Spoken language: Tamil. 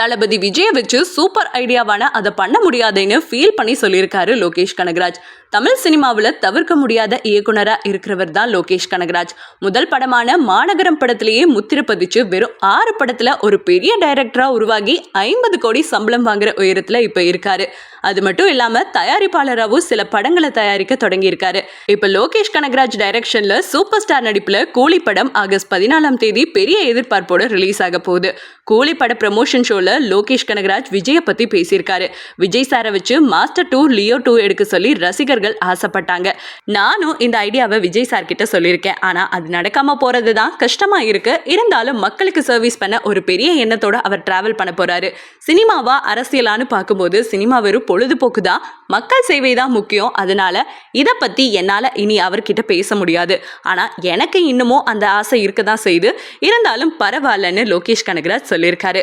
தளபதி விஜயை வச்சு சூப்பர் ஐடியாவான அதை பண்ண முடியாதுன்னு ஃபீல் பண்ணி சொல்லியிருக்காரு லோகேஷ் கனகராஜ். தமிழ் சினிமாவில் தவிர்க்க முடியாத இயக்குனராக இருக்கிறவர் தான் லோகேஷ் கனகராஜ். முதல் படமான மாநகரம் படத்திலேயே முத்திர பதிச்சு வெறும் ஆறு படத்தில் ஒரு பெரிய டைரக்டராக உருவாகி ஐம்பது கோடி சம்பளம் வாங்குற உயரத்தில் இப்போ இருக்காரு. அது மட்டும் இல்லாமல் தயாரிப்பாளராகவும் சில படங்களை தயாரிக்க தொடங்கியிருக்காரு. இப்போ லோகேஷ் கனகராஜ் டைரக்ஷனில் சூப்பர் ஸ்டார் நடிப்பில் கூலி படம் ஆகஸ்ட் பதினாலாம் தேதி பெரிய எதிர்பார்ப்போடு ரிலீஸ் ஆக போகுது. கூலி பட ப்ரமோஷன் ஷோவில் லோகேஷ் கனகராஜ் விஜயை பற்றி பேசியிருக்காரு. விஜய் சாரை வச்சு மாஸ்டர் டூ லியோ டூ எடுக்க சொல்லி ரசிகர்கள் ஆசைப்பட்டாங்க. நானும் இந்த ஐடியாவை விஜய் சார் கிட்ட சொல்லியிருக்கேன். ஆனால் அது நடக்காமல் போகிறது தான் கஷ்டமாக இருக்கு. இருந்தாலும் மக்களுக்கு சர்வீஸ் பண்ண ஒரு பெரிய எண்ணத்தோட அவர் டிராவல் பண்ண போறாரு. சினிமாவா அரசியலான்னு பார்க்கும்போது சினிமா வெறும் பொழுதுபோக்கு தான். மக்கள் சேவை தான் முக்கியம். அதனால இதை பற்றி என்னால் இனி அவர்கிட்ட பேச முடியாது. ஆனால் எனக்கு இன்னமும் அந்த ஆசை இருக்க தான் செய்யுது இருந்தாலும் பரவாயில்லன்னு லோகேஷ் கனகராஜ் சொல்லியிருக்காரு.